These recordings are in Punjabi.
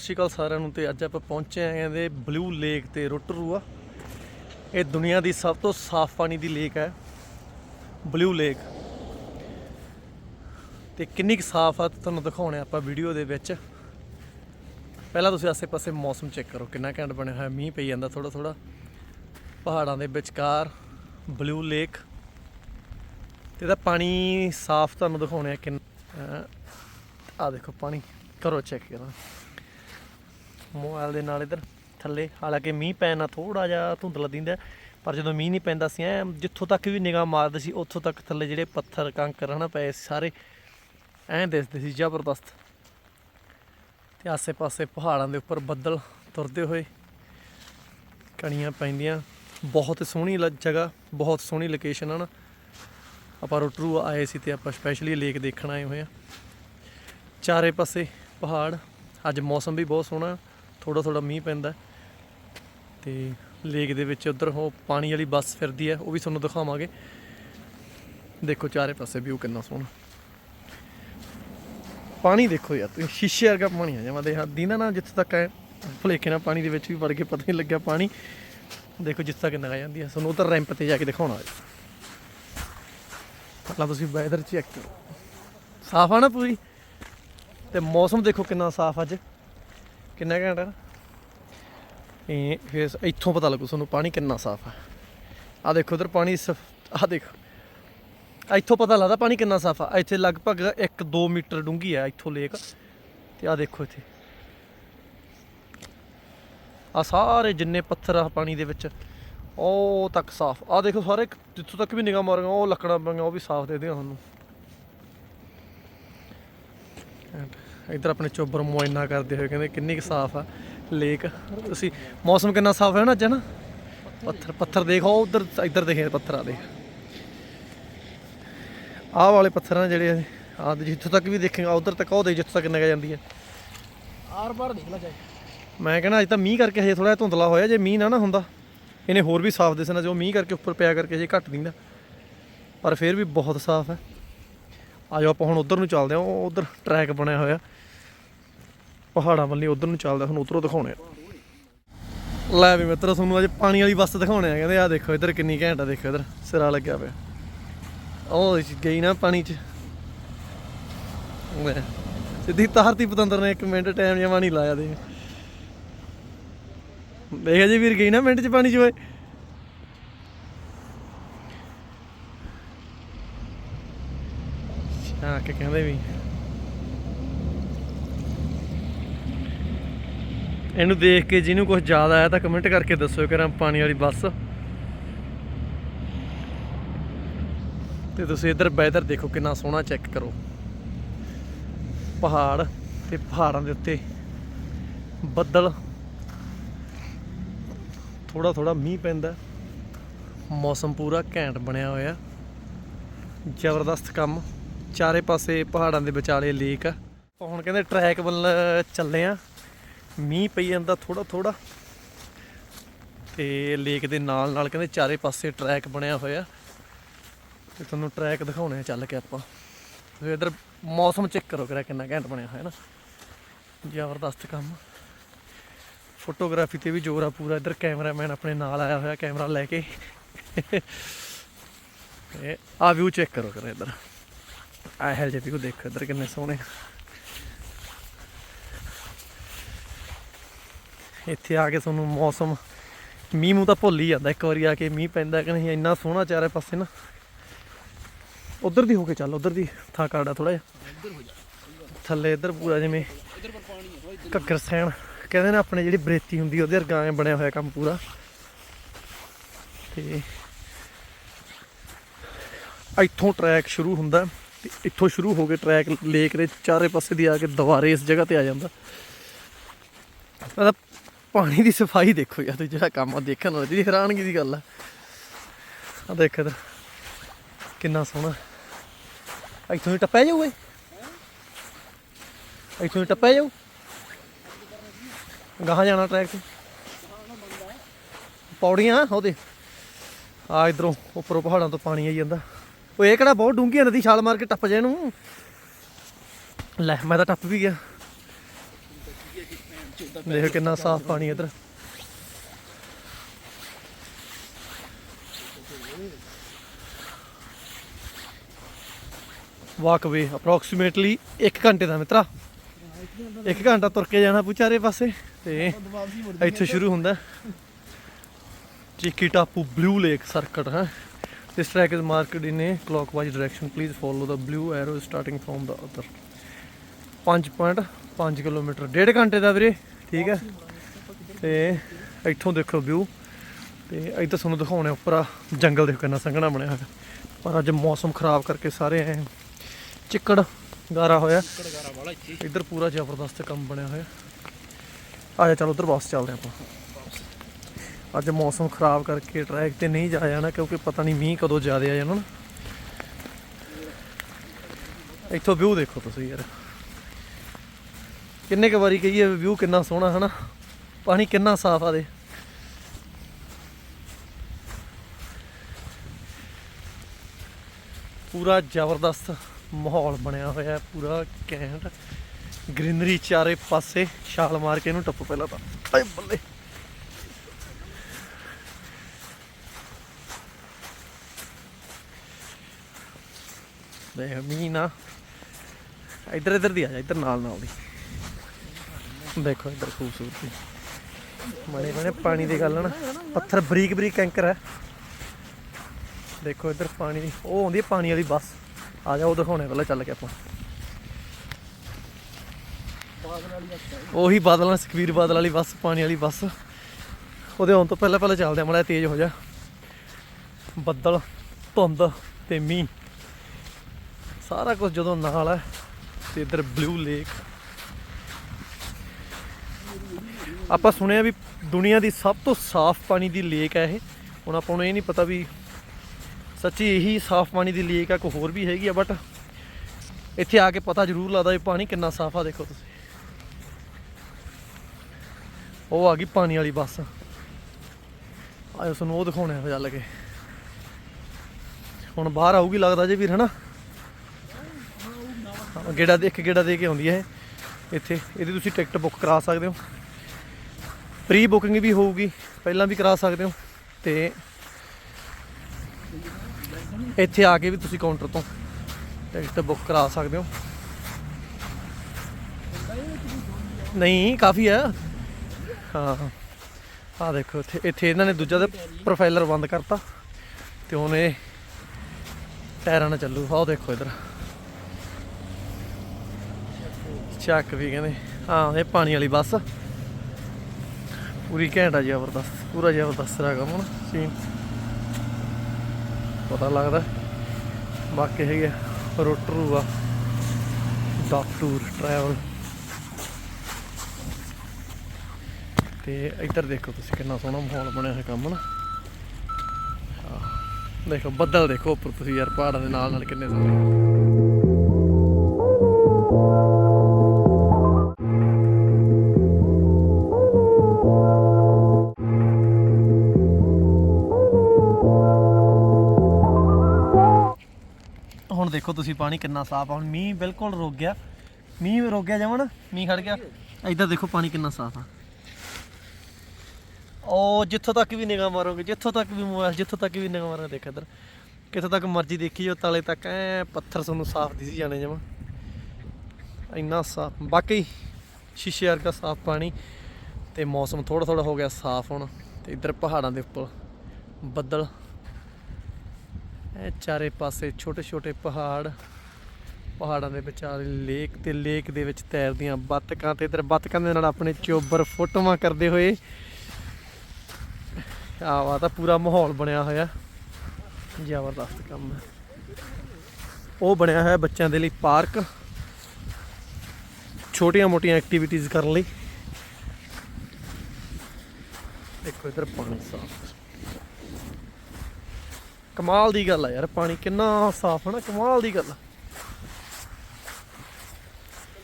ਸਤਿ ਸ਼੍ਰੀ ਅਕਾਲ ਸਾਰਿਆਂ ਨੂੰ ਤੇ ਅੱਜ ਆਪਾਂ ਪਹੁੰਚੇ ਆਂ ਇਹਦੇ ਬਲੂ ਲੇਕ ਤੇ ਰੋਟਰੂਆ। ਇਹ ਦੁਨੀਆ ਦੀ ਸਭ ਤੋਂ ਸਾਫ਼ ਪਾਣੀ ਦੀ ਲੇਕ ਹੈ। ਬਲੂ ਲੇਕ ਤੇ ਕਿੰਨੀ ਕੁ ਸਾਫ਼ ਆ ਤੁਹਾਨੂੰ ਦਿਖਾਉਣੇ ਆਪਾਂ ਵੀਡੀਓ ਦੇ ਵਿੱਚ। ਪਹਿਲਾਂ ਤੁਸੀਂ ਆਸੇ-ਪਾਸੇ ਮੌਸਮ ਚੈੱਕ ਕਰੋ, ਕਿੰਨਾ ਘੈਂਟ ਬਣਿਆ ਹੋਇਆ, ਮੀਂਹ ਪਈ ਜਾਂਦਾ ਥੋੜਾ ਥੋੜਾ ਪਹਾੜਾਂ ਦੇ ਵਿਚਕਾਰ ਬਲੂ ਲੇਕ ਤੇ ਇਹਦਾ ਪਾਣੀ ਸਾਫ਼ ਤੁਹਾਨੂੰ ਦਿਖਾਉਣੇ ਆ ਕਿੰਨਾ ਆ ਦੇਖੋ ਪਾਣੀ, ਕਰੋ ਚੈੱਕ ਕਰਾਂ। ਮੋਬਾਈਲ ਦੇ ਨਾਲ ਇਧਰ ਥੱਲੇ, ਹਾਲਾਂਕਿ ਮੀਂਹ ਪੈਣ ਨਾਲ ਥੋੜਾ ਜਿਹਾ ਧੁੰਦਲਾ ਦਿੰਦਾ ਪਰ ਜਦੋਂ ਮੀਂਹ ਨਹੀਂ ਪੈਂਦਾ ਸੀ, ਐ ਜਿੱਥੋਂ ਤੱਕ ਵੀ ਨਿਗਾਹ ਮਾਰਦੇ ਸੀ, ਉੱਥੋਂ ਤੱਕ ਥੱਲੇ ਜਿਹੜੇ ਪੱਥਰ, ਕੰਕਰ ਹਨਾ, ਪਏ ਸੀ ਸਾਰੇ, ਐਂ ਦਿਸਦੇ ਸੀ ਜ਼ਬਰਦਸਤ। ਤੇ ਆਸੇ-ਪਾਸੇ ਪਹਾੜਾਂ ਦੇ ਉੱਪਰ ਬੱਦਲ ਤੁਰਦੇ ਹੋਏ ਕਣੀਆਂ ਪੈਂਦੀਆਂ। ਬਹੁਤ ਸੋਹਣੀ ਲ- ਜਗ੍ਹਾ, ਬਹੁਤ ਸੋਹਣੀ ਲੋਕੇਸ਼ਨ ਹਨ। ਆਪਾਂ ਰੋਟਰੂ ਆਏ ਸੀ ਤੇ ਆਪਾਂ ਸਪੈਸ਼ਲੀ ਲੇਕ ਦੇਖਣ ਆਏ ਹੋਏ ਆ ਚਾਰੇ ਪਾਸੇ ਪਹਾੜ, ਅੱਜ ਮੌਸਮ ਵੀ ਬਹੁਤ ਸੋਹਣਾ। ਥੋੜਾ ਥੋੜਾ ਮੀਂਹ ਪੈਂਦਾ। ਤੇ ਲੇਕ ਦੇ ਵਿੱਚ ਉਧਰ ਉਹ ਪਾਣੀ ਵਾਲੀ ਬੱਸ ਫਿਰਦੀ ਹੈ, ਉਹ ਵੀ ਤੁਹਾਨੂੰ ਦਿਖਾਵਾਂਗੇ। ਦੇਖੋ ਚਾਰੇ ਪਾਸੇ ਵਿਊ ਕਿੰਨਾ ਸੋਹਣਾ। ਪਾਣੀ ਦੇਖੋ ਯਾਰ, ਤੁਸੀਂ ਸ਼ੀਸ਼ੇ ਵਰਗਾ ਪਾਣੀ ਆ ਜਾਵਾਂ ਦੇ ਦੀਨਾ ਦੀ ਨਾ ਜਿੱਥੇ ਤੱਕ ਹੈ ਭੁਲੇਖੇ ਨਾਲ ਪਾਣੀ ਦੇ ਵਿੱਚ ਵੀ ਵੜ ਕੇ ਪਤਾ ਨਹੀਂ ਲੱਗਿਆ ਪਾਣੀ। ਦੇਖੋ ਜਿੱਥੇ ਤੱਕ ਨਗਾ ਜਾਂਦੀ ਹੈ ਤੁਹਾਨੂੰ ਉਧਰ ਰੈਂਪ ਤੇ ਜਾ ਕੇ ਦਿਖਾਉਣਾ ਹੈ। ਪਹਿਲਾਂ ਤੁਸੀਂ ਵੈਦਰ ਚੈੱਕ ਕਰੋ। ਸਾਫ਼ ਆ ਨਾ ਪੂਰੀ? ਤੇ ਮੌਸਮ ਦੇਖੋ ਕਿੰਨਾ ਸਾਫ਼ ਅੱਜ। ਕਿੰਨਾ ਘੈਂਟ? ਹੈ ਨਾ ਇਹ ਫਿਰ ਇੱਥੋਂ ਪਤਾ ਲੱਗੂ ਤੁਹਾਨੂੰ ਪਾਣੀ ਕਿੰਨਾ ਸਾਫ਼ ਆ। ਆ ਦੇਖੋ ਉਧਰ ਪਾਣੀ ਆ ਦੇਖੋ। ਇੱਥੋਂ ਪਤਾ ਲੱਗਦਾ ਪਾਣੀ ਕਿੰਨਾ ਸਾਫ਼ ਆ। ਇੱਥੇ ਲਗਭਗ 1-2 ਮੀਟਰ ਡੂੰਘੀ ਆ ਇੱਥੋਂ ਲੇਕ। ਤੇ ਆ ਦੇਖੋ ਇੱਥੇ। ਆ ਸਾਰੇ ਜਿੰਨੇ ਪੱਥਰ ਆ ਪਾਣੀ ਦੇ ਵਿੱਚ, ਉਹ ਤੱਕ ਸਾਫ਼। ਆ ਦੇਖੋ ਸਾਰੇ ਜਿੱਥੋਂ ਤੱਕ ਵੀ ਨਿਗਾਹ ਮਾਰਾਂਗੇ, ਉਹ ਲੱਕੜਾਂ ਪਈਆਂ ਉਹ ਵੀ ਸਾਫ਼ ਦੇ ਦਿਆਂ ਤੁਹਾਨੂੰ। ਇੱਧਰ ਆਪਣੇ ਚੋਬਰ ਮੁਆਇਨਾ ਕਰਦੇ ਹੋਏ ਕਹਿੰਦੇ ਕਿੰਨੀ ਕੁ ਸਾਫ਼ ਆ ਲੇਕ। ਤੁਸੀਂ ਮੌਸਮ ਕਿੰਨਾ ਸਾਫ਼ ਹੈ ਨਾ ਅੱਜ ਨਾ? ਪੱਥਰ ਪੱਥਰ ਦੇਖੋ ਉਧਰ ਇੱਧਰ ਦੇਖੇ ਪੱਥਰ ਆ ਦੇਖ ਆਹ ਵਾਲੇ ਪੱਥਰ ਆ ਜਿਹੜੇ ਆ ਜਿੱਥੋਂ ਤੱਕ ਵੀ ਦੇਖੇਗਾ ਉਧਰ ਤੱਕ ਉਹ ਦੇ ਜਿੱਥੋਂ ਤੱਕ ਨਿਗਾਹ ਜਾਂਦੀ ਹੈ ਆਰ ਬਾਰ ਦੇਖ ਲੈ ਜਾਏ ਮੈਂ ਕਹਿੰਦਾ ਅੱਜ ਤਾਂ ਮੀਂਹ ਕਰਕੇ ਹਜੇ ਥੋੜਾ ਧੁੰਦਲਾ ਹੋਇਆ ਜੇ ਮੀਂਹ ਨਾ ਨਾ ਹੁੰਦਾ। ਇਹਨੇ ਹੋਰ ਵੀ ਸਾਫ਼ ਦਿਸਣਾ ਜੋ ਮੀਂਹ ਕਰਕੇ ਉੱਪਰ ਪਿਆ ਕਰਕੇ ਹਜੇ ਘੱਟ ਦਿੰਦਾ। ਪਰ ਫਿਰ ਵੀ ਬਹੁਤ ਸਾਫ਼ ਹੈ। ਆ ਆਪਾਂ ਹੁਣ ਉਧਰ ਨੂੰ ਚੱਲਦੇ ਹਾਂ ਉਹ ਉਧਰ ਟਰੈਕ ਬਣਿਆ ਹੋਇਆ। ਪਹਾੜਾਂ ਵੱਲ ਉਧਰ ਨੂੰ ਚੱਲਦੇ ਹਾਂ, ਉਧਰੋਂ ਦਿਖਾਉਣੇ ਆ। ਲੈ ਵੀ ਮਿੱਤਰੋ ਤੁਹਾਨੂੰ ਅੱਜ ਪਾਣੀ ਵਾਲੀ ਬੱਸ ਦਿਖਾਉਣੇ ਆ ਕਹਿੰਦੇ ਆ ਦੇਖੋ ਇੱਧਰ ਕਿੰਨੀ ਘੈਂਟ ਆ ਦੇਖੋ ਇੱਧਰ ਸਿਰਾ ਲੱਗਿਆ ਪਿਆ। ਉਹ ਗਈ ਨਾ ਪਾਣੀ 'ਚ। ਸਿੱਧੀ ਤਾਰਤੀ ਪਤੰਦਰ ਨੇ 1 ਮਿੰਟ ਟਾਈਮ ਜਮਾ ਨਹੀਂ ਲਾਇਆ ਦੇ ਦੇਖ ਜੀ ਵੀਰ ਗਈ ਨਾ ਮਿੰਟ 'ਚ ਪਾਣੀ 'ਚ ਓਏ ਆ ਕੇ ਕਹਿੰਦੇ ਵੀ। ਇਹਨੂੰ ਦੇਖ ਕੇ ਜਿਹਨੂੰ ਕੁਝ ਜ਼ਿਆਦਾ ਆਇਆ ਤਾਂ ਕਮੈਂਟ ਕਰਕੇ ਦੱਸੋ ਕਰਾਂ ਪਾਣੀ ਵਾਲੀ ਬੱਸ। ਤੇ ਤੁਸੀਂ ਇੱਧਰ ਵੈਦਰ ਦੇਖੋ ਕਿੰਨਾ ਸੋਹਣਾ ਚੈੱਕ ਕਰੋ। ਪਹਾੜ ਤੇ ਪਹਾੜਾਂ ਦੇ ਉੱਤੇ ਬੱਦਲ। ਥੋੜਾ ਥੋੜਾ ਮੀਂਹ ਪੈਂਦਾ। ਮੌਸਮ ਪੂਰਾ ਘੈਂਟ ਬਣਿਆ ਹੋਇਆ। ਜ਼ਬਰਦਸਤ ਕੰਮ। ਚਾਰੇ ਪਾਸੇ ਪਹਾੜਾਂ ਦੇ ਵਿਚਾਲੇ ਲੇਕ। ਆ ਆਪਾਂ ਹੁਣ ਕਹਿੰਦੇ ਟਰੈਕ ਵੱਲ ਚੱਲੇ ਆ। ਮੀਂਹ ਪਈ ਜਾਂਦਾ ਥੋੜਾ ਥੋੜਾ ਤੇ ਲੇਕ ਦੇ ਨਾਲ ਨਾਲ ਕਹਿੰਦੇ ਚਾਰੇ ਪਾਸੇ ਟਰੈਕ ਬਣਿਆ ਹੋਇਆ। ਤੇ ਤੁਹਾਨੂੰ ਟਰੈਕ ਦਿਖਾਉਣੇ ਆ ਚੱਲ ਕੇ ਆਪਾਂ। ਤੁਸੀਂ ਇਧਰ ਮੌਸਮ ਚੈੱਕ ਕਰੋ ਕਿਹੜਾ ਕਿੰਨਾ ਘੈਂਟ ਬਣਿਆ ਹੋਇਆ ਨਾ। ਜ਼ਬਰਦਸਤ ਕੰਮ। ਫੋਟੋਗ੍ਰਾਫੀ ਤੇ ਵੀ ਜ਼ੋਰ ਆ ਪੂਰਾ। ਇਧਰ ਕੈਮਰਾਮੈਨ ਆਪਣੇ ਨਾਲ ਆਇਆ ਹੋਇਆ ਕੈਮਰਾ ਲੈ ਕੇ। ਇਹ ਆ ਵਿਊ ਚੈੱਕ ਕਰੋ ਕਰ ਇਧਰ। ਆ ਹੈਲ ਜੇ ਵਿਊ ਦੇਖੋ ਇਧਰ ਕਿੰਨੇ ਸੋਹਣੇ। ਇੱਥੇ ਆ ਕੇ ਤੁਹਾਨੂੰ ਮੌਸਮ ਮੀਂਹ ਮੂੰਹ ਤਾਂ ਭੁੱਲ ਹੀ ਜਾਂਦਾ ਇੱਕ ਵਾਰੀ ਆ ਕੇ ਮੀਂਹ ਪੈਂਦਾ ਕਿ ਨਹੀਂ ਇੰਨਾ ਸੋਹਣਾ ਚਾਰੇ ਪਾਸੇ ਨਾ। ਉਧਰ ਦੀ ਹੋ ਕੇ ਚੱਲ ਉਧਰ ਦੀ ਥਾਂ ਕਾੜਾ ਥੋੜਾ ਜਿਹਾ। ਹੋ ਥੱਲੇ ਇਧਰ ਪੂਰਾ ਜਿਵੇਂ ਹੈ ਘੱਗਰ ਸੈਣ ਕਹਿੰਦੇ ਨੇ ਆਪਣੇ ਜਿਹੜੀ ਬਰੇਤੀ ਹੁੰਦੀ ਉਹਦੇ ਵਰਗਾ ਐਂ ਬਣਿਆ ਹੋਇਆ ਕੰਮ ਪੂਰਾ। ਤੇ ਇੱਥੋਂ ਟਰੈਕ ਸ਼ੁਰੂ ਹੁੰਦਾ। ਤੇ ਇੱਥੋਂ ਸ਼ੁਰੂ ਹੋ ਕੇ ਟਰੈਕ ਲੇਕ ਦੇ ਚਾਰੇ ਪਾਸੇ ਦੀ ਆ ਕੇ ਦੁਬਾਰੇ ਇਸ ਜਗ੍ਹਾ ਤੇ ਆ ਜਾਂਦਾ। ਮਤਲਬ ਪਾਣੀ ਦੀ ਸਫ਼ਾਈ ਦੇਖੋ ਯਾਰ, ਜਿਹੜਾ ਕੰਮ ਆ ਦੇਖਣ ਵਾਲਾ, ਜਿਹੜੀ ਹੈਰਾਨਗੀ ਦੀ ਗੱਲ ਆ। ਆ ਦੇਖ ਇੱਧਰ, ਕਿੰਨਾ ਸੋਹਣਾ। ਇੱਥੋਂ ਹੀ ਟੱਪਿਆ ਜਾਊ ਏ ਇੱਥੋਂ ਹੀ ਟੱਪਿਆ ਜਾਊ? ਗਾਹਾਂ ਜਾਣਾ ਟਰੈਕ ਤੇ? ਪੌੜੀਆਂ, ਉਹਦੇ। ਆ ਇਧਰੋਂ, ਉੱਪਰੋਂ ਪਹਾੜਾਂ ਤੋਂ ਪਾਣੀ ਆਈ ਜਾਂਦਾ। ਉਹ ਇਹ ਕਿਹੜਾ ਬਹੁਤ ਡੂੰਘੀ ਆ ਨਦੀ ਛਾਲ ਮਾਰ ਕੇ ਟੱਪ ਜਾ ਇਹਨੂੰ। ਲੈ, ਮੈਂ ਤਾਂ ਟੱਪ ਵੀ ਗਿਆ। ਵਿੱਚ ਕਿੰਨਾ ਸਾਫ਼ ਪਾਣੀ ਇਧਰ। ਵਾਕਵੇ ਅਪਰੋਕਸੀਮੇਟਲੀ 1 ਘੰਟੇ ਦਾ ਮਿੱਤਰਾ। 1 ਘੰਟਾ ਤੁਰ ਕੇ ਜਾਣਾ ਪੁਚਾਰੇ ਪਾਸੇ, ਤੇ ਵਾਪਸੀ ਸ਼ੁਰੂ ਹੁੰਦਾ। ਚੀਕੀ ਟਾਪੂ ਬਲੂ ਲੇਕ ਸਰਕਟ ਹੈ। This track is marked in a clockwise direction. Please follow the blue arrow starting from the other. 5.5 kilometre ਡੇਢ ਘੰਟੇ ਦਾ ਵੀਰੇ ਠੀਕ ਹੈ? ਤੇ ਇੱਥੋਂ ਦੇਖੋ ਵਿਊ ਤੇ ਇੱਧਰ ਤੁਹਾਨੂੰ ਦਿਖਾਉਣੇ ਉੱਪਰ ਆ ਜੰਗਲ ਦੇਖੋ ਕਿੰਨਾ ਸੰਘਣਾ ਬਣਿਆ ਹੋਇਆ। ਪਰ ਅੱਜ ਮੌਸਮ ਖਰਾਬ ਕਰਕੇ ਸਾਰੇ ਐ ਚਿੱਕੜ ਗਾਰਾ ਹੋਇਆ। ਇੱਧਰ ਪੂਰਾ ਜ਼ਬਰਦਸਤ ਕੰਮ ਬਣਿਆ ਹੋਇਆ। ਆ ਜਾ ਚਲੋ ਉਧਰ ਬੱਸ ਚੱਲਦੇ ਆਪਾਂ। ਅੱਜ ਮੌਸਮ ਖਰਾਬ ਕਰਕੇ ਟਰੈਕ ਤੇ ਨਹੀਂ ਜਾਇਆ ਜਾਣਾ ਕਿਉਂਕਿ ਪਤਾ ਨਹੀਂ ਮੀਂਹ ਕਦੋਂ ਜ਼ਿਆਦਾ ਆ ਜਾਣਾ ਨਾ। ਇੱਥੋਂ ਵਿਊ ਦੇਖੋ ਤੁਸੀਂ ਯਾਰ। ਕਿੰਨੇ ਕ ਵਾਰੀ ਕਹੀਏ ਵਿਊ ਕਿੰਨਾ ਸੋਹਣਾ ਹਨਾ? ਪਾਣੀ ਕਿੰਨਾ ਸਾਫ਼ ਆ ਦੇ। ਪੂਰਾ ਜ਼ਬਰਦਸਤ ਮਾਹੌਲ ਬਣਿਆ ਹੋਇਆ ਹੈ, ਪੂਰਾ ਕੈਂਟ ਗ੍ਰੀਨਰੀ ਚਾਰੇ ਪਾਸੇ ਛਾਲ ਮਾਰ ਕੇ ਇਹਨੂੰ ਟੱਪ ਪਹਿਲਾਂ ਤਾਂ। ਆਏ ਬੱਲੇ। ਦੇਖ, ਮੀਂਹ ਨਾ। ਇੱਧਰ ਇੱਧਰ ਦੀ ਆ ਜਾ, ਇੱਧਰ ਨਾਲ ਨਾਲ ਦੀ। ਦੇਖੋ ਇੱਧਰ ਖੂਬਸੂਰਤੀ। ਮਾੜੇ ਮਾੜੇ ਪਾਣੀ ਦੀ ਗੱਲ ਨਾ। ਪੱਥਰ ਬਰੀਕ ਬਰੀਕ ਕੈਂਕਰ ਹੈ ਦੇਖੋ ਇੱਧਰ ਪਾਣੀ ਦੀ, ਉਹ ਆਉਂਦੀ ਪਾਣੀ ਵਾਲੀ ਬੱਸ। ਆ ਜਾ, ਉਹ ਦਿਖਾਉਣੇ ਪਹਿਲਾਂ, ਚੱਲ ਕੇ ਆਪਾਂ। ਬਾਦਲ ਵਾਲੀ ਅੱਛਾ ਉਹੀ ਬਾਦਲਾਂ ਸੁਖਵੀਰ ਬਾਦਲ ਵਾਲੀ ਬੱਸ, ਪਾਣੀ ਵਾਲੀ ਬੱਸ। ਉਹਦੇ ਆਉਣ ਤੋਂ ਪਹਿਲਾਂ ਪਹਿਲਾਂ ਚੱਲਦੇ ਆ, ਮੜਾ ਤੇਜ਼ ਹੋ ਜਾ। ਬੱਦਲ, ਧੁੰਦ ਤੇ ਮੀਂਹ। ਸਾਰਾ ਕੁਝ ਜਦੋਂ ਨਾਲ ਹੈ ਤੇ ਇੱਧਰ ਬਲੂ ਲੇਕ ਆਪਾਂ ਸੁਣਿਆ ਵੀ ਦੁਨੀਆ ਦੀ ਸਭ ਤੋਂ ਸਾਫ਼ ਪਾਣੀ ਦੀ ਲੇਕ ਹੈ ਇਹ। ਹੁਣ ਆਪਾਂ ਨੂੰ ਇਹ ਨਹੀਂ ਪਤਾ ਵੀ ਸੱਚੀ ਇਹੀ ਸਾਫ਼ ਪਾਣੀ ਦੀ ਲੇਕ ਹੈ ਕੋਈ ਹੋਰ ਵੀ ਹੈਗੀ ਆ ਬਟ ਇੱਥੇ ਆ ਕੇ ਪਤਾ ਜ਼ਰੂਰ ਲੱਗਦਾ ਵੀ ਪਾਣੀ ਕਿੰਨਾ ਸਾਫ਼ ਆ ਦੇਖੋ ਤੁਸੀਂ। ਉਹ ਆ ਗਈ ਪਾਣੀ ਵਾਲੀ ਬੱਸ। ਆਇਓ ਤੁਹਾਨੂੰ ਉਹ ਦਿਖਾਉਣੇ ਆ ਚੱਲ ਕੇ। ਹੁਣ ਬਾਹਰ ਆਊਗੀ ਲੱਗਦਾ ਜੇ ਵੀਰ ਹਨਾ? ਹਾਂ, ਗੇੜਾ ਦੇਖ ਕੇ ਗੇੜਾ ਦੇ ਕੇ ਆਉਂਦੀ ਹੈ ਇਹ। ਇੱਥੇ। ਇਹਦੀ ਤੁਸੀਂ ਟਿਕਟ ਬੁੱਕ ਕਰਾ ਸਕਦੇ ਹੋ। ਪ੍ਰੀ ਬੁਕਿੰਗ ਵੀ ਹੋਊਗੀ। ਪਹਿਲਾਂ ਵੀ ਕਰਾ ਸਕਦੇ ਹੋ। ਤੇ ਇੱਥੇ ਆ ਕੇ ਵੀ ਤੁਸੀਂ ਕਾਊਂਟਰ ਤੋਂ ਟਿਕਟ ਬੁੱਕ ਕਰਾ ਸਕਦੇ ਹੋ। ਨਹੀਂ, ਕਾਫੀ ਹੈ। ਹਾਂ ਆ ਦੇਖੋ, ਇੱਥੇ ਇੱਥੇ ਇਹਨਾਂ ਨੇ ਦੂਜਾ ਦਾ ਪ੍ਰੋਫਾਈਲਰ ਬੰਦ ਕਰਤਾ। ਤੇ ਹੁਣ ਇਹ ਟਾਇਰਾਂ ਨਾਲ ਚੱਲੂ। ਆਹ ਦੇਖੋ ਇਧਰ। ਚੱਕ ਵੀ ਕਹਿੰਦੇ, ਹਾਂ, ਇਹ ਪਾਣੀ ਵਾਲੀ ਬੱਸ। ਪੂਰੀ ਘੈਂਟਾ ਜ਼ਬਰਦਸਤ, ਪੂਰਾ ਜ਼ਬਰਦਸਤ ਹੈਗਾ ਹੁਣ ਸੀਨ ਪਤਾ ਲੱਗਦਾ, ਬਾਕੀ ਹੈਗੇ ਰੋਟਰੂ ਆ ਡਾਕਟਰ ਟਰੈਵਲ ਤੇ ਇੱਧਰ ਦੇਖੋ ਤੁਸੀਂ ਕਿੰਨਾ ਸੋਹਣਾ ਮਾਹੌਲ ਬਣਿਆ ਹੋਇਆ ਕੰਮ ਨਾ। ਦੇਖੋ, ਬੱਦਲ ਦੇਖੋ ਉੱਪਰ ਤੁਸੀਂ ਯਾਰ, ਪਹਾੜਾਂ ਦੇ ਨਾਲ ਨਾਲ ਕਿੰਨੇ ਸੋਹਣੇ ਹੁਣ ਦੇਖੋ ਤੁਸੀਂ ਪਾਣੀ ਕਿੰਨਾ ਸਾਫ਼ ਆ, ਹੁਣ ਮੀਂਹ ਬਿਲਕੁਲ ਰੁਕ ਗਿਆ। ਮੀਂਹ ਰੁਕ ਗਿਆ ਜਮਨ? ਮੀਂਹ ਖੜ ਗਿਆ। ਇੱਧਰ ਦੇਖੋ ਪਾਣੀ ਕਿੰਨਾ ਸਾਫ਼ ਆ। ਉਹ ਜਿੱਥੋਂ ਤੱਕ ਵੀ ਨਿਗਾਹ ਮਾਰੋਗੇ, ਜਿੱਥੋਂ ਤੱਕ ਵੀ ਮੋਬਾਈਲ ਜਿੱਥੋਂ ਤੱਕ ਵੀ ਨਿਗਾਹ ਮਾਰੋਗੇ, ਦੇਖ ਇੱਧਰ। ਕਿੱਥੋਂ ਤੱਕ ਮਰਜ਼ੀ ਦੇਖੀ ਜੋ ਤਾਲੇ ਤੱਕ ਐ ਪੱਥਰ ਤੁਹਾਨੂੰ ਸਾਫ਼ ਦਿਸੀ ਜਾਣੇ ਜਮਾ ਇੰਨਾ ਸਾਫ਼, ਬਾਕੀ ਸ਼ੀਸ਼ੇ ਵਰਗਾ ਸਾਫ਼ ਪਾਣੀ ਤੇ ਮੌਸਮ ਥੋੜਾ ਥੋੜਾ ਹੋ ਗਿਆ ਸਾਫ਼ ਹੁਣ, ਤੇ ਇੱਧਰ ਪਹਾੜਾਂ ਦੇ ਉੱਪਰ ਬੱਦਲ। ਇਹ ਚਾਰੇ ਪਾਸੇ ਛੋਟੇ ਛੋਟੇ ਪਹਾੜ, ਪਹਾੜਾਂ ਦੇ ਵਿਚਾਲੇ ਲੇਕ ਤੇ ਲੇਕ ਦੇ ਵਿੱਚ ਤੈਰਦੀਆਂ ਬੱਤਕਾਂ ਤੇ ਇਧਰ ਬੱਤਕਾਂ ਦੇ ਨਾਲ ਆਪਣੇ ਚੋਬਰ ਫੋਟੋਆਂ ਕਰਦੇ ਹੋਏ। ਆ ਵਾ ਤਾਂ ਪੂਰਾ ਮਾਹੌਲ ਬਣਿਆ ਹੋਇਆ। ਜ਼ਬਰਦਸਤ ਕੰਮ ਹੈ। ਉਹ ਬਣਿਆ ਹੋਇਆ ਬੱਚਿਆਂ ਦੇ ਲਈ ਪਾਰਕ। ਛੋਟੀਆਂ ਮੋਟੀਆਂ ਐਕਟੀਵਿਟੀਜ਼ ਕਰਨ ਲਈ। ਦੇਖੋ ਇਧਰ ਪਾਣੀ ਸਾਫ਼। ਕਮਾਲ ਦੀ ਗੱਲ ਆ ਯਾਰ ਪਾਣੀ ਕਿੰਨਾ ਸਾਫ਼ ਹੈ ਨਾ ਕਮਾਲ ਦੀ ਗੱਲ ਆ।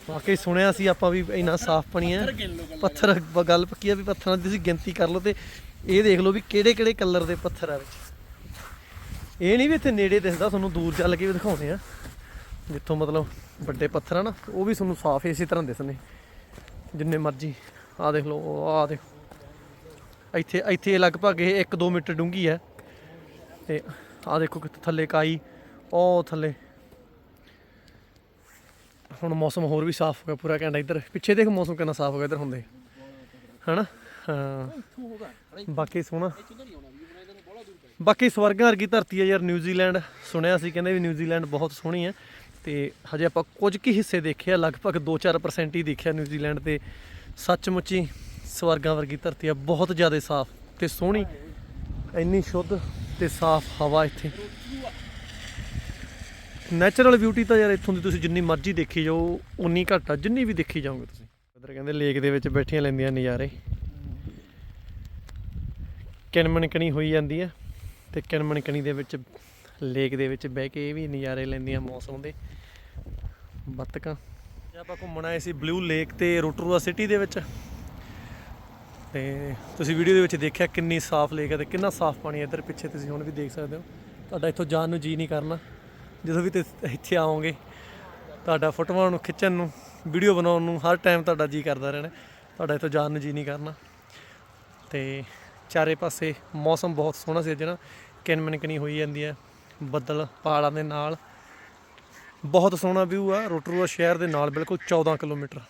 ਵਾਕਈ ਸੁਣਿਆ ਸੀ ਆਪਾਂ ਵੀ ਇੰਨਾ ਸਾਫ਼ ਪਾਣੀ ਹੈ। ਪੱਥਰ ਗੱਲ ਪੱਕੀ ਆ ਵੀ ਪੱਥਰਾਂ ਦੀ ਤੁਸੀਂ ਗਿਣਤੀ ਕਰ ਲਓ ਤੇ ਇਹ ਦੇਖ ਲਓ ਵੀ ਕਿਹੜੇ ਕਿਹੜੇ ਕਲਰ ਦੇ ਪੱਥਰ ਆ ਵਿੱਚ। ਇਹ ਨਹੀਂ ਵੀ ਇੱਥੇ ਨੇੜੇ ਦਿਸਦਾ ਤੁਹਾਨੂੰ ਦੂਰ ਚੱਲ ਕੇ ਵੀ ਦਿਖਾਉਂਦੇ ਆ। ਜਿੱਥੋਂ ਮਤਲਬ ਵੱਡੇ ਪੱਥਰ ਆ ਨਾ ਉਹ ਵੀ ਤੁਹਾਨੂੰ ਸਾਫ਼ ਇਸੇ ਤਰ੍ਹਾਂ ਦਿਸਣੇ। ਜਿੰਨੇ ਮਰਜ਼ੀ ਆ ਦੇਖ ਲਓ ਆ ਦੇਖ। ਇੱਥੇ ਇੱਥੇ ਲਗਭਗ ਇਹ 1-2 ਮੀਟਰ ਡੂੰਘੀ ਹੈ। ਤੇ ਆ ਦੇਖੋ ਕਿੱਥੇ ਥੱਲੇ ਕਾਈ ਉਹ ਥੱਲੇ। ਹੁਣ ਮੌਸਮ ਹੋਰ ਵੀ ਸਾਫ਼ ਹੋ ਗਿਆ ਪੂਰਾ ਕਹਿੰਦਾ ਇੱਧਰ। ਪਿੱਛੇ ਦੇਖ ਮੌਸਮ ਕਿੰਨਾ ਸਾਫ਼ ਹੋ ਗਿਆ ਇੱਧਰ ਹੁੰਦੇ। ਹਨਾ? ਹਾਂ। ਬਾਕੀ ਸੋਹਣਾ। ਬਾਕੀ ਸਵਰਗਾਂ ਵਰਗੀ ਧਰਤੀ ਹੈ ਯਾਰ ਨਿਊਜ਼ੀਲੈਂਡ ਸੁਣਿਆ ਸੀ, ਕਹਿੰਦੇ ਵੀ ਨਿਊਜ਼ੀਲੈਂਡ ਬਹੁਤ ਸੋਹਣੀ ਹੈ ਤੇ ਹਜੇ ਆਪਾਂ ਕੁਝ ਕੀ ਹਿੱਸੇ ਦੇਖੇ ਆ, ਲਗਭਗ 2-4% ਹੀ ਦੇਖਿਆ ਨਿਊਜ਼ੀਲੈਂਡ ਤੇ। ਸੱਚਮੁੱਚ ਹੀ ਸਵਰਗਾਂ ਵਰਗੀ ਧਰਤੀ ਆ, ਬਹੁਤ ਜ਼ਿਆਦਾ ਸਾਫ਼ ਤੇ ਸੋਹਣੀ। ਇੰਨੀ ਸ਼ੁੱਧ। ਤੇ ਸਾਫ਼ ਹਵਾ ਇੱਥੇ। ਨੈਚੁਰਲ ਬਿਊਟੀ ਤਾਂ ਯਾਰ ਇੱਥੋਂ ਦੀ ਤੁਸੀਂ ਜਿੰਨੀ ਮਰਜ਼ੀ ਦੇਖੀ ਜਾਓ, ਉਨੀ ਘੱਟ ਆ, ਜਿੰਨੀ ਵੀ ਦੇਖੀ ਜਾਓਗੇ ਤੁਸੀਂ। ਇਧਰ ਕਹਿੰਦੇ ਲੇਕ ਦੇ ਵਿੱਚ ਬੈਠੀਆਂ ਲੈਂਦੀਆਂ ਨਜ਼ਾਰੇ। ਕਿਣਮਣਕਣੀ ਹੋਈ ਜਾਂਦੀ ਹੈ ਤੇ ਕਿਣਮਣਕਣੀ ਦੇ ਵਿੱਚ ਲੇਕ ਦੇ ਵਿੱਚ ਬਹਿ ਕੇ ਇਹ ਵੀ ਨਜ਼ਾਰੇ ਲੈਂਦੀਆਂ ਮੌਸਮ ਦੇ। ਬੱਤਕਾਂ। ਆਪਾਂ ਘੁੰਮਣ ਆਏ ਸੀ ਬਲੂ ਲੇਕ ਤੇ ਰੋਟਰੂਆ ਸਿਟੀ ਦੇ ਵਿੱਚ ਤੇ ਤੁਸੀਂ ਵੀਡੀਓ ਦੇ ਵਿੱਚ ਦੇਖਿਆ ਕਿੰਨੀ ਸਾਫ਼ ਲੇਕ ਹੈ ਤੇ ਕਿੰਨਾ ਸਾਫ਼ ਪਾਣੀ ਹੈ। ਇੱਧਰ ਪਿੱਛੇ ਤੁਸੀਂ ਹੁਣ ਵੀ ਦੇਖ ਸਕਦੇ ਹੋ। ਤੁਹਾਡਾ ਇੱਥੋਂ ਜਾਣ ਨੂੰ ਜੀ ਨਹੀਂ ਕਰਨਾ। ਜਦੋਂ ਵੀ ਤੁਸੀਂ ਇੱਥੇ ਆਓਗੇ, ਤੁਹਾਡਾ ਫੋਟੋਆਂ ਨੂੰ, ਖਿੱਚਣ ਨੂੰ, ਵੀਡੀਓ ਬਣਾਉਣ ਨੂੰ ਹਰ ਟਾਈਮ ਤੁਹਾਡਾ ਜੀ ਕਰਦਾ ਰਹਿਣਾ। ਤੁਹਾਡਾ ਇੱਥੋਂ ਜਾਣ ਨੂੰ ਜੀ ਨਹੀਂ ਕਰਨਾ। ਤੇ ਚਾਰੇ ਪਾਸੇ ਮੌਸਮ ਬਹੁਤ ਸੋਹਣਾ ਸੀ ਅੱਜ ਨਾ। ਕਿਨਮਨਕਣੀ ਹੋਈ ਜਾਂਦੀ ਹੈ। ਬੱਦਲ ਪਹਾੜਾਂ ਦੇ ਨਾਲ। ਬਹੁਤ ਸੋਹਣਾ ਵਿਊ ਆ। ਰੋਟਰੂਆ ਸ਼ਹਿਰ ਦੇ ਨਾਲ, ਬਿਲਕੁਲ 14 ਕਿਲੋਮੀਟਰ।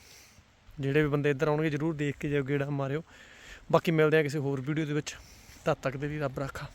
ਜਿਹੜੇ ਵੀ ਬੰਦੇ ਇੱਧਰ ਆਉਣਗੇ, ਜਰੂਰ ਦੇਖ ਕੇ ਜਾਓ ਗੇੜਾ ਮਾਰਿਓ। ਬਾਕੀ ਮਿਲਦੇ ਆ ਕਿਸੇ ਹੋਰ ਵੀਡੀਓ ਦੇ ਵਿੱਚ। ਤਦ ਤੱਕ ਦੇ ਲਈ ਰੱਬ ਰਾਖਾ।